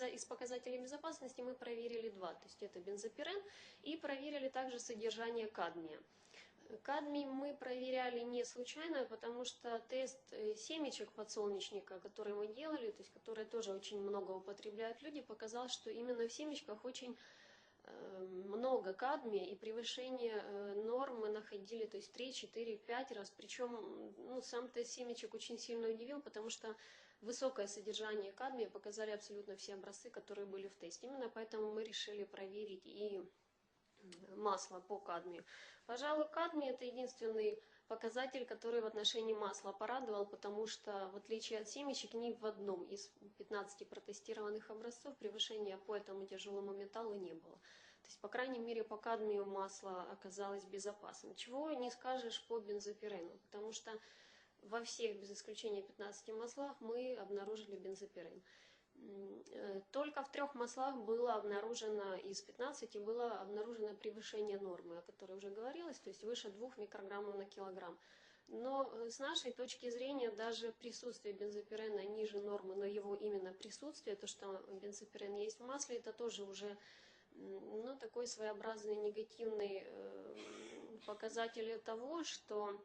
из показателей безопасности мы проверили два, то есть это бензопирен, и проверили также содержание кадмия. Кадмий мы проверяли не случайно, потому что тест э, семечек подсолнечника, который мы делали, то есть которые тоже очень много употребляют люди, показал, что именно в семечках очень э, много кадмия и превышение э, нормы находили, то есть 3, 4, 5 раз. Причем ну, сам тест семечек очень сильно удивил, потому что высокое содержание кадмия показали абсолютно все образцы, которые были в тесте. Именно поэтому мы решили проверить и масло по кадмию. Пожалуй, кадмий это единственный показатель, который в отношении масла порадовал, потому что в отличие от семечек ни в одном из 15 протестированных образцов превышения по этому тяжелому металлу не было. То есть, по крайней мере, по кадмию масло оказалось безопасным. Чего не скажешь по бензопирену, потому что во всех, без исключения 15 маслах, мы обнаружили бензопирен. Э, только в трех маслах было обнаружено, из 15 было обнаружено превышение нормы, о которой уже говорилось, то есть выше 2 микрограммов на килограмм. Но э, с нашей точки зрения даже присутствие бензопирена ниже нормы, но его именно присутствие, то, что бензопирен есть в масле, это тоже уже ну, такой своеобразный негативный э, показатель того, что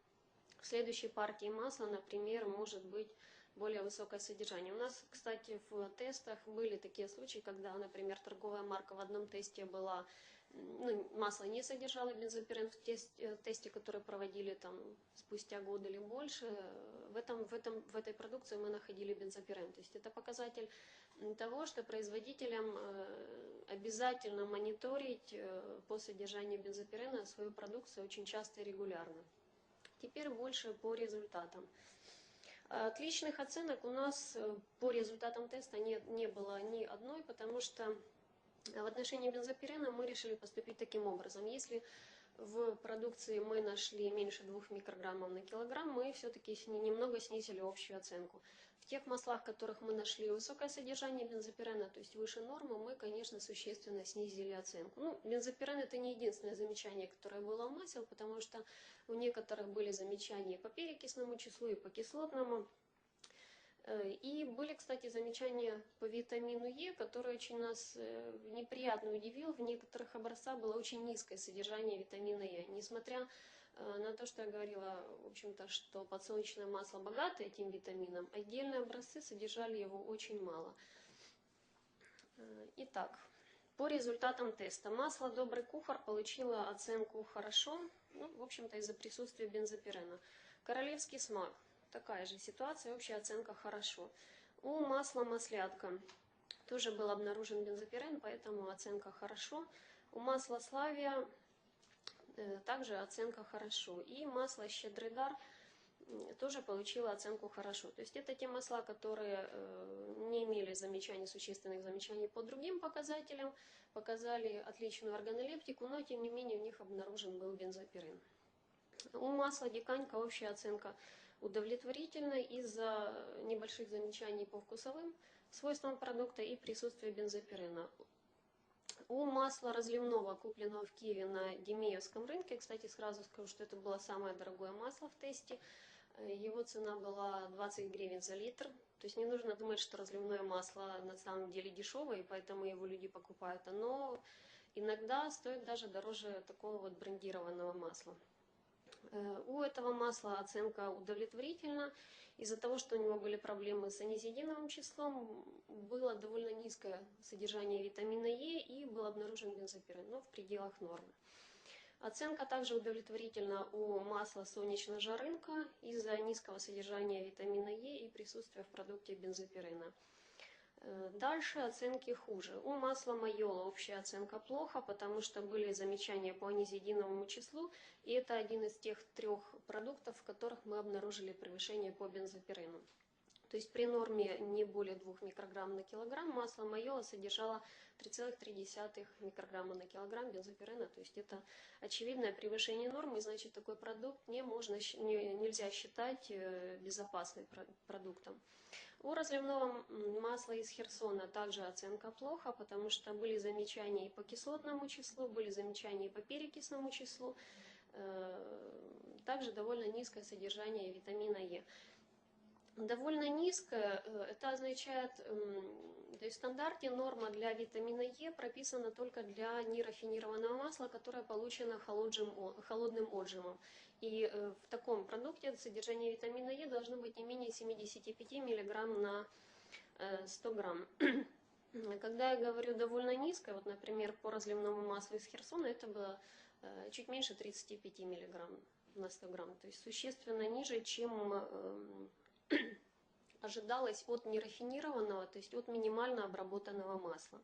в следующей партии масла, например, может быть более высокое содержание. У нас, кстати, в тестах были такие случаи, когда, например, торговая марка в одном тесте была, ну, масло не содержало бензопирен в тесте, в тесте, который проводили там спустя год или больше. В, этом, в, этом, в этой продукции мы находили бензопирен. То есть это показатель того, что производителям э, обязательно мониторить э, по содержанию бензопирена свою продукцию очень часто и регулярно. Теперь больше по результатам. Отличных оценок у нас э, по результатам теста не, не было ни одной, потому что в отношении бензопирена мы решили поступить таким образом. Если в продукции мы нашли меньше 2 микрограммов на килограмм, мы все-таки немного снизили общую оценку. В тех маслах, в которых мы нашли высокое содержание бензопирена, то есть выше нормы, мы, конечно, существенно снизили оценку. Ну, бензопирен это не единственное замечание, которое было в масел, потому что у некоторых были замечания по перекисному числу и по кислотному. Э, и были, кстати, замечания по витамину Е, который очень нас э, неприятно удивил. В некоторых образцах было очень низкое содержание витамина Е. Несмотря э, на то, что я говорила, в общем-то, что подсолнечное масло богато этим витамином, отдельные образцы содержали его очень мало. Итак, по результатам теста масло «Добрый кухар» получило оценку «хорошо», ну, в общем-то, из-за присутствия бензопирена. Королевский смак такая же ситуация, общая оценка хорошо. У масла маслятка тоже был обнаружен бензопирен, поэтому оценка хорошо. У масла славия э, также оценка хорошо. И масло щедрый дар тоже получила оценку хорошо. То есть это те масла, которые э, не имели замечаний, существенных замечаний по другим показателям, показали отличную органолептику, но тем не менее у них обнаружен был бензопирен. У масла диканька общая оценка удовлетворительной из-за небольших замечаний по вкусовым свойствам продукта и присутствия бензопирена. У масла разливного, купленного в Киеве на Демеевском рынке, кстати, сразу скажу, что это было самое дорогое масло в тесте, его цена была 20 гривен за литр. То есть не нужно думать, что разливное масло на самом деле дешевое, и поэтому его люди покупают. Оно иногда стоит даже дороже такого вот брендированного масла. Э, у этого масла оценка удовлетворительна. Из-за того, что у него были проблемы с анизидиновым числом, было довольно низкое содержание витамина Е и был обнаружен бензопирен, но в пределах нормы. Оценка также удовлетворительна у масла солнечного рынка из-за низкого содержания витамина Е и присутствия в продукте бензопирена. Э, дальше оценки хуже. У масла майола общая оценка плохо, потому что были замечания по анизидиновому числу, и это один из тех трех продуктов, в которых мы обнаружили превышение по бензопирену. То есть при норме не более 2 микрограмм на килограмм масло майола содержало 3,3 микрограмма на килограмм бензопирена. То есть это очевидное превышение нормы, значит такой продукт не можно, не, нельзя считать э, безопасным продуктом. У разливного масла из Херсона также оценка плохо, потому что были замечания и по кислотному числу, были замечания и по перекисному числу, э, также довольно низкое содержание витамина Е. довольно низкая. Э, Это означает, м, то есть в стандарте норма для витамина Е прописана только для нерафинированного масла, которое получено о- холодным отжимом. И э, в таком продукте содержание витамина Е должно быть не менее 75 мг на э, 100 грамм. Когда я говорю довольно низкое, вот, например, по разливному маслу из Херсона, это было э, чуть меньше 35 миллиграмм на 100 грамм, то есть существенно ниже, чем эм, ожидалось от нерафинированного, то есть от минимально обработанного масла.